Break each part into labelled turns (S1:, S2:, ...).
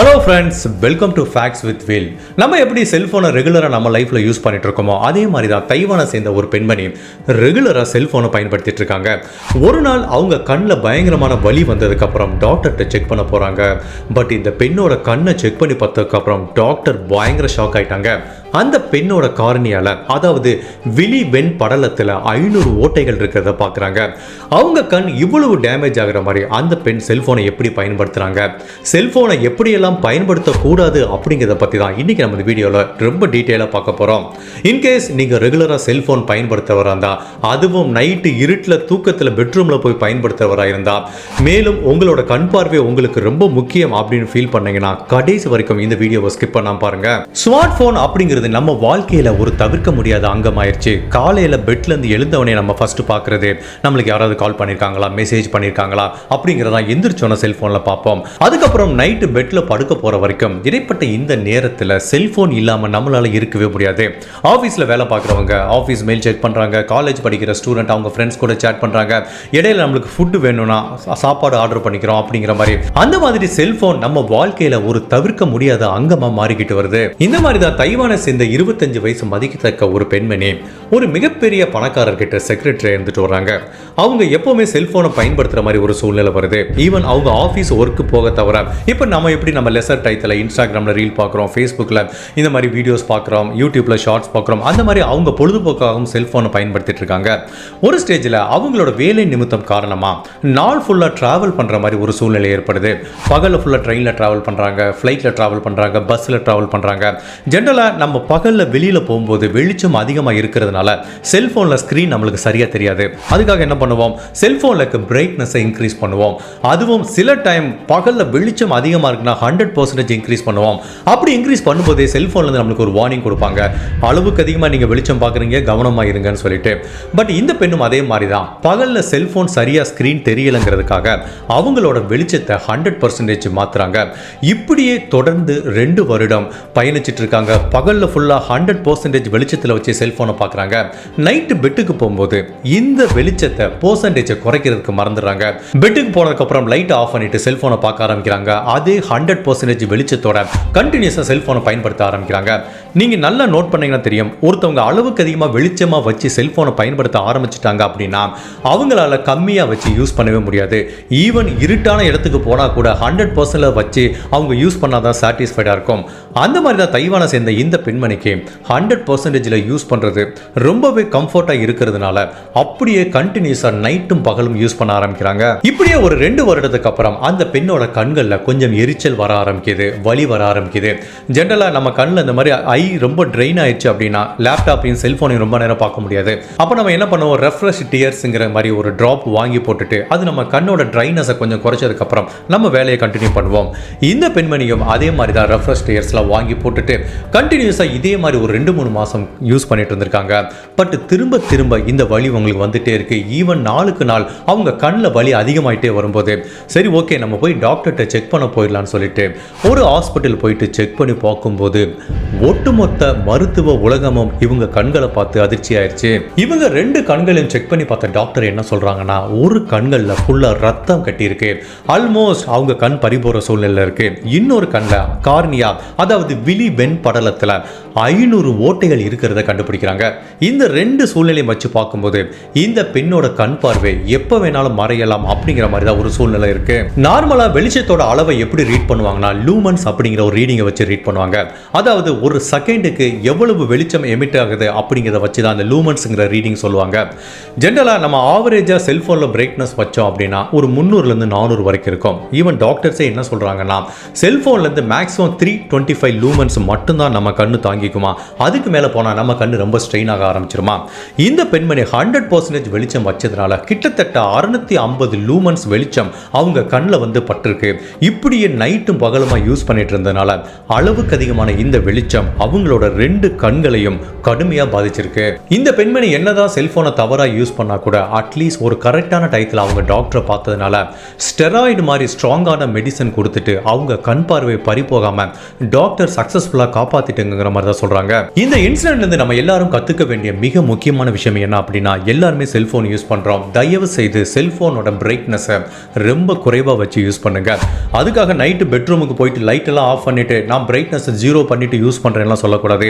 S1: Hola, hello friends welcome to facts with will நம்ம எப்படி செல்ஃபோனை ரெகுலராக நம்ம லைஃப்பில் யூஸ் பண்ணிட்டு இருக்கோமோ அதே மாதிரி தான் தைவானை சேர்ந்த ஒரு பெண்மணி ரெகுலராக செல்ஃபோனை பயன்படுத்திட்டு இருக்காங்க. ஒரு நாள் அவங்க கண்ணில் பயங்கரமான வலி வந்ததுக்கப்புறம் டாக்டர்கிட்ட செக் பண்ண போகிறாங்க பட் இந்த பெண்ணோட கண்ணை செக் பண்ணி பார்த்ததுக்கப்புறம் டாக்டர் பயங்கர ஷாக் ஆயிட்டாங்க. அந்த பெண்ணோட காரணியால் அதாவது விழி வெண் படலத்தில் ஐநூறு ஓட்டைகள் இருக்கிறத பார்க்குறாங்க அவங்க கண் இவ்வளவு டேமேஜ் ஆகுற மாதிரி அந்த பெண் செல்ஃபோனை எப்படி பயன்படுத்துகிறாங்க செல்ஃபோனை எப்படியெல்லாம் பயன்படுத்தக்கூடாது அப்படிங்கிறத பற்றி தான் இன்றைக்கி நம்ம இந்த வீடியோவில் ரொம்ப டீட்டெயிலாக பார்க்க போகிறோம் இன்கேஸ் நீங்கள் ரெகுலராக செல்ஃபோன் பயன்படுத்துகிறவராக இருந்தால் அதுவும் நைட்டு இருட்டில் தூக்கத்தில் பெட்ரூமில் போய் பயன்படுத்துகிறவராக இருந்தால் மேலும் உங்களோட கண் பார்வை உங்களுக்கு ரொம்ப முக்கியம் அப்படின்னு ஃபீல் பண்ணீங்கன்னா கடைசி வரைக்கும் இந்த வீடியோவை ஸ்கிப் பண்ணாம பாருங்க. ஸ்மார்ட் ஃபோன் அப்படிங்கிறது நம்ம வாழ்க்கையில் ஒரு தவிர்க்க முடியாத அங்கமாயிருச்சு. காலையில் பெட்லேருந்து எழுந்தவனே நம்ம ஃபர்ஸ்ட் பார்க்குறது நம்மளுக்கு யாராவது கால் பண்ணியிருக்காங்களா மெசேஜ் பண்ணியிருக்காங்களா அப்படிங்கிறதான் எந்திரிச்சோன்னா செல்ஃபோனில் பார்ப்போம். அதுக்கப்புறம் நைட்டு பெட்டில் படுக்க போகிற வரைக்கும் இடைப்பட்ட இந்த நேரத்தில் செல்ஃபோன் இல்லாமல் நம்மளால் இருக்கவே முடியாது. ஆஃபீஸில் வேலை பார்க்குறவங்க ஆஃபீஸ் மெயில் செக் பண்ணுறாங்க காலேஜ் படிக்கிற ஸ்டூடெண்ட் அவங்க ஃப்ரெண்ட்ஸ் கூட சேட் பண்ணுறாங்க இடையில நம்மளுக்கு ஃபுட்டு வேணும்னா சாப்பாடு ஆர்டர் பண்ணிக்கிறோம் அப்படிங்கிற மாதிரி. அந்த மாதிரி செல்ஃபோன் நம்ம வாழ்க்கையில் ஒரு தவிர்க்க முடியாத அங்கமாக மாறிக்கிட்டு வருது. இந்த மாதிரி தான் தைவானை சேர்ந்த இருபத்தஞ்சு வயசு மதிக்கத்தக்க ஒரு பெண்மணி ஒரு மிகப்பெரிய பணக்காரர்கிட்ட செக்ரட்டரி இருந்துட்டு வர்றாங்க. அவங்க எப்பவுமே செல்ஃபோனை பயன்படுத்துகிற மாதிரி ஒரு சூழ்நிலை வருது. ஈவன் அவங்க ஆஃபீஸ் ஒர்க்கு போக தவிர இப்போ நம்ம எப்படி நம்ம லெசர் டயத்தில் இன்ஸ்டாகிராமில் ரீல் பார்க்குறோம் ஃபேஸ்புக்கில் இந்த மாதிரி வீடியோஸ் பார்க்குறோம் யூடியூப்ல ஷார்ட்ஸ் பார்க்குறோம். அந்த மாதிரி அவங்க பொழுதுபோக்காகவும் செல்போனை பயன்படுத்திட்டு இருக்காங்க. ஒரு ஸ்டேஜில் அவங்களோட வேலை நிமித்தம் காரணமாக நாள் ஃபுல்லாக ட்ராவல் பண்ணுற மாதிரி ஒரு சூழ்நிலை ஏற்படுது. பகலில் ஃபுல்லாக ட்ரெயினில் ட்ராவல் பண்ணுறாங்க ஃப்ளைட்டில் ட்ராவல் பண்ணுறாங்க பஸ்ஸில் ட்ராவல் பண்ணுறாங்க ஜென்ரலாக நம்ம பகலில் வெளியில் போகும்போது வெளிச்சம் அதிகமாக இருக்கிறதுனால செல்ஃபோனில் ஸ்க்ரீன் நம்மளுக்கு சரியாக தெரியாது. அதுக்காக என்ன பண்ணுவோம்? செல்ஃபோனில் பிரைட்னஸை இன்க்ரீஸ் பண்ணுவோம். அதுவும் சில டைம் பகலில் வெளிச்சம் அதிகமாக இருக்குன்னா ஹண்ட்ரட் பர்சன்டேஜ் இன்க்ரீஸ் பண்ணுவோம். அப்படி இன்க்ரீஸ் பண்ணும்போதே செல்ஃபோன்லேருந்து நம்மளுக்கு ஒரு வார்னிங் கொடுப்பாங்க. அளவுக்கு அதிகமாக நீங்கள் வெளிச்சம் பார்க்குறீங்க கவனமாக இருங்கன்னு சொல்லிட்டு. பட் இந்த பெண்ணும் அதே மாதிரி தான் பகலில் செல்ஃபோன் சரியாக ஸ்க்ரீன் தெரியலைங்கிறதுக்காக அவங்களோட வெளிச்சத்தை ஹண்ட்ரட் பர்சன்டேஜ் மாற்றுறாங்க இப்படியே தொடர்ந்து ரெண்டு வருடம் பயணிச்சிட்டு இருக்காங்க. பகலில் ஃபுல்லாக ஹண்ட்ரட் பர்சன்டேஜ் வெளிச்சத்தில் வச்சு செல்ஃபோனை பார்க்குறாங்க. நைட்டு பெட்டுக்கு போகும்போது இந்த வெளிச்சத்தை பர்சன்டேஜை குறைக்கிறதுக்கு மறந்துடுறாங்க. பெட்டுக்கு போனதுக்கப்புறம் லைட் ஆஃப் பண்ணிட்டு செல்ஃபோனை பார்க்க ஆரம்பிக்கிறாங்க. அதே ஹண்ட்ரட் பர்சன்டேஜ் வெளிச்சத்தோட கண்டினியூஸாக செல்ஃபோனை பயன்படுத்த ஆரம்பிக்கிறாங்க. நீங்கள் நல்லா நோட் பண்ணீங்கன்னா தெரியும் ஒருத்தவங்க அளவுக்கு அதிகமாக வெளிச்சமாக வச்சு செல்ஃபோனை பயன்படுத்த ஆரம்பிச்சிட்டாங்க அப்படின்னா அவங்களால கம்மியாக வச்சு யூஸ் பண்ணவே முடியாது. ஈவன் இருட்டான இடத்துக்கு போனால் கூட ஹண்ட்ரட் பர்சன்டில் வச்சு அவங்க யூஸ் பண்ணாதான் சாட்டிஸ்ஃபைடாக இருக்கும். அந்த மாதிரி தான் தைவானை சேர்ந்த இந்த பெண்மணிக்கு ஹண்ட்ரட் பர்சன்டேஜில் யூஸ் பண்ணுறது ரொம்பவே கம்ஃபர்ட்டாக இருக்கிறதுனால அப்படியே கண்டினியூஸாக நைட்டும் பகலும் யூஸ் பண்ண ஆரம்பிக்கிறாங்க. இப்படியே ஒரு ரெண்டு வருடத்துக்கு அப்புறம் அந்த பெண்ணோட கண்களில் கொஞ்சம் எரிச்சல் வர ஆரம்பிக்குது வலி வர ஆரம்பிக்குது. ஜென்ரலாக நம்ம கண்ணில் இந்த மாதிரி ஐ ரொம்ப ட்ரெயின் ஆயிடுச்சு அப்படின்னா லேப்டாப்பையும் செல்ஃபோனையும் ரொம்ப நேரம் பார்க்க முடியாது. அப்போ நம்ம என்ன பண்ணுவோம்? ரெஃப்ரெஷ் டியர்ஸுங்கிற மாதிரி ஒரு ட்ராப் வாங்கி போட்டுட்டு அது நம்ம கண்ணோட ட்ரைனஸை கொஞ்சம் குறைச்சதுக்கப்புறம் நம்ம வேலையை கண்டினியூ பண்ணுவோம். இந்த பெண்மணியும் அதே மாதிரி தான் ரெஃப்ரெஷ் டியர்ஸ்லாம் வாங்கி போட்டுட்டு கண்டினியூஸாக இதே மாதிரி ஒரு ரெண்டு மூணு மாதம் யூஸ் பண்ணிட்டு இருந்திருக்காங்க. பட் திரும்ப திரும்ப இந்த வலி உங்களுக்கு வந்துட்டே இருக்கு. ஈவன் நாளுக்கு நாள் அவங்க கண்ணில் வலி அதிகமாயிட்டே வரும்போது சரி ஓகே நம்ம போய் டாக்டர்கிட்ட செக் பண்ண போயிடலான்னு சொல்லிட்டு ஒரு ஹாஸ்பிட்டல் போயிட்டு செக் பண்ணி பார்க்கும்போது ஒட்டுமொத்த மருத்துவ உலகமும் இவங்க கண்களை பார்த்து அதிர்ச்சி ஆயிடுச்சு இவங்க ரெண்டு கண்களையும் செக் பண்ணி பார்த்த டாக்டர் என்ன சொல்கிறாங்கன்னா ஒரு கண்களில் ஃபுல்லாக ரத்தம் கட்டியிருக்கு. ஆல்மோஸ்ட் அவங்க கண் பறிபோகிற சூழ்நிலை இருக்கு. இன்னொரு கண்ணில் கார்னியா அதாவது விழி வெண் படலத்தில் ஐநூறு ஓட்டைகள் இருக்கிறத கண்டுபிடிக்கிறாங்க. இந்த ரெண்டு சூழ்நிலையும் வச்சு பார்க்கும்போது இந்த பெண்ணோட கண் பார்வை எப்போ வேணாலும் மறையலாம் அப்படிங்கிற மாதிரி தான் ஒரு சூழ்நிலை இருக்கு. நார்மலாக வெளிச்சத்தோட அளவை எப்படி ரீட் பண்ணுவாங்கன்னா லூமன்ஸ் அப்படிங்கிற ஒரு ரீடிங்கை வச்சு ரீட் பண்ணுவாங்க. அதாவது ஒரு செகண்டுக்கு எவ்வளவு வெளிச்சம் எமிட் ஆகுது அப்படிங்கிறத வச்சு தான் அந்த லூமன்ஸுங்கிற ரீடிங் சொல்லுவாங்க. ஜென்ரலாக நம்ம ஆவரேஜாக செல்ஃபோனில் பிரைட்னஸ் வச்சோம் அப்படின்னா ஒரு முந்நூறுலேருந்து நானூறு வரைக்கும் இருக்கும். ஈவன் டாக்டர்ஸே என்ன சொல்கிறாங்கன்னா செல்ஃபோன்லேருந்து maximum three twenty five lumens மட்டும்தான் நம்ம கண்ணு தாங்கிக்குமா? அதுக்கு மேலே போனால் நம்ம கண்ணு ரொம்ப ஸ்ட்ரெயின் ஆக ஆரம்பிச்சிருமா? இந்த பெண்மணி ஹண்ட்ரட் பர்சன்டேஜ் வெளிச்சம் வச்சதுனால கிட்டத்தட்ட அறுநூத்தி ஐம்பது லூமன்ஸ் வெளிச்சம் அவங்க கண்ணில் வந்து பட்டிருக்கு. இப்படியே நைட்டும் பகலுமா யூஸ் பண்ணிட்டு இருந்ததுனால அளவுக்கு அதிகமான இந்த வெளிச்சம் அவங்களோட ரெண்டு கண்களையும் கடுமையாக பாதிச்சிருக்கு. இந்த பெண்மணி என்னதான் செல்போனை தவறாக யூஸ் பண்ணால் கூட அட்லீஸ்ட் ஒரு கரெக்டான டயத்தில் அவங்க டாக்டரை பார்த்ததுனால ஸ்டெராய்டு மாதிரி ஸ்ட்ராங்கான மெடிசன் கொடுத்துட்டு அவங்க கண் பார்வை பறி போகாம டாக்டர் சக்ஸஸ்ஃபுல்லாக காப்பாற்றிட்டுங்கிற மாதிரி தான் சொல்கிறாங்க இந்த இன்சிடென்ட்லேருந்து நம்ம எல்லாரும் கற்றுக்க வேண்டிய மிக முக்கியமான விஷயம் என்ன அப்படின்னா எல்லாருமே செல்ஃபோன் யூஸ் பண்ணுறோம் தயவு செய்து செல்ஃபோனோட பிரைட்னஸை ரொம்ப குறைவாக வச்சு யூஸ் பண்ணுங்கள் அதுக்காக நைட்டு பெட்ரூமுக்கு ரூமுக்கு போயிட்டு லைட் எல்லாம் ஆஃப் பண்ணிவிட்டு நான் பிரைட்னஸ் ஜீரோ பண்ணிவிட்டு யூஸ் பண்ணுறேன்லாம் சொல்லக்கூடாது.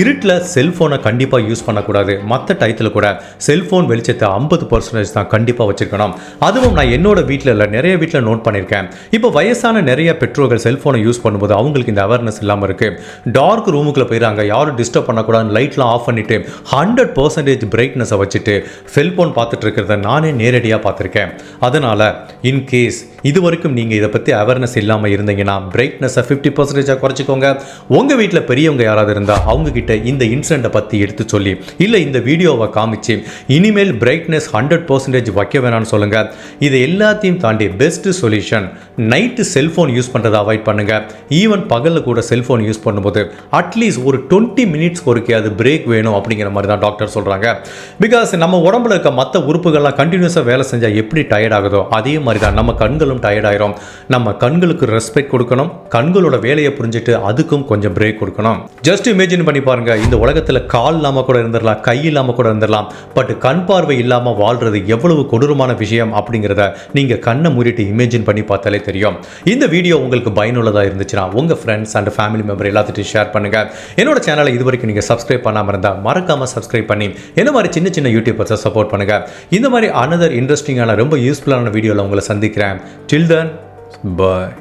S1: இருட்டில் செல்ஃபோனை கண்டிப்பாக யூஸ் பண்ணக்கூடாது. மற்ற டயத்தில் கூட செல்ஃபோன் வெளிச்சத்தை ஐம்பது பர்சன்டேஜ் தான் கண்டிப்பாக வச்சுருக்கணும். அதுவும் நான் என்னோட வீட்டில் இல்லை நிறைய வீட்டில் நோட் பண்ணியிருக்கேன் இப்போ வயசான நிறைய பெற்றோர்கள் செல்ஃபோனை யூஸ் பண்ணும்போது அவங்களுக்கு இந்த அவேர்னஸ் இல்லாமல் இருக்குது டார்க் ரூமுக்குள்ளே போயிடறாங்க யாரும் டிஸ்டர்ப் பண்ணக்கூடாதுன்னு லைட்லாம் ஆஃப் பண்ணிவிட்டு ஹண்ட்ரட் பர்சன்டேஜ் பிரைட்னஸை வச்சுட்டு செல்ஃபோன் பார்த்துட்டு இருக்கிறத நானே நேரடியாக பார்த்துருக்கேன். அதனால் இன்கேஸ் இது வரைக்கும் நீங்கள் இதை பற்றி அவேர்னஸ் இல்லாமல் இருந்தீங்கன்னா பிரைட்னஸை ஃபிஃப்டி பர்சன்டேஜாக குறைச்சிக்கோங்க. உங்கள் வீட்டில் பெரியவங்க யாராவது இருந்தால் அவங்கக்கிட்ட இந்த இன்சிடெண்ட்டை பற்றி எடுத்து சொல்லி இல்லை இந்த வீடியோவை காமிச்சு இனிமேல் பிரைட்னஸ் ஹண்ட்ரட் பர்சன்டேஜ் வைக்க வேணாம்னு சொல்லுங்கள் இது எல்லாத்தையும் தாண்டி best solution night cellphone use பண்ணுறதை அவாய்ட் பண்ணுங்கள் ஈவன் பகலில் கூட செல்ஃபோன் யூஸ் பண்ணும்போது அட்லீஸ்ட் ஒரு டுவெண்ட்டி மினிட்ஸ் ஒருக்கையாவது பிரேக் வேணும் அப்படிங்கிற மாதிரி தான் டாக்டர் சொல்கிறாங்க பிகாஸ் நம்ம உடம்புல இருக்க மற்ற உறுப்புகள்லாம் கண்டினியூஸாக வேலை செஞ்சால் எப்படி டயர்ட் ஆகுதோ அதே மாதிரி தான் நம்ம கண்களும் டயர்ட் ஆயிரும் நம்ம கண்களுக்கு ரெஸ்பெக்ட் கொடுக்கணும். கண்களோட வேலையை புரிஞ்சுட்டு அதுக்கும் கொஞ்சம் பிரேக் கொடுக்கணும். ஜஸ்ட் இமேஜின் பண்ணி பாருங்க. இந்த உலகத்தில் கால் இல்லாமல் கூட இருந்துடலாம் கை இல்லாமல் கூட இருந்துடலாம். பட் கண் பார்வை இல்லாமல் வாழ்றது எவ்வளவு கொடூரமான விஷயம் அப்படிங்கிறத நீங்கள் கண்ணை மூடிட்டு இமேஜின் பண்ணி பார்த்தாலே தெரியும். இந்த வீடியோ உங்களுக்கு பயனுள்ளதாக இருந்துச்சுன்னா உங்கள் ஃப்ரெண்ட்ஸ் அண்ட் ஃபேமிலி மெம்பர் எல்லாத்திட்டையும் ஷேர் பண்ணுங்க. என்னோட சேனலை இது வரைக்கும் நீங்கள் சப்ஸ்கிரைப் பண்ணாமல் இருந்தால் மறக்காம சப்ஸ்கிரைப் பண்ணி என்ன மாதிரி சின்ன சின்ன யூடியூபர்ஸை சப்போர்ட் பண்ணுங்க. இந்த மாதிரி அனதர் இன்ட்ரெஸ்டிங்கான ரொம்ப யூஸ்ஃபுல்லான வீடியோவில் உங்களை சந்திக்கிறேன். டில் தென் பாய்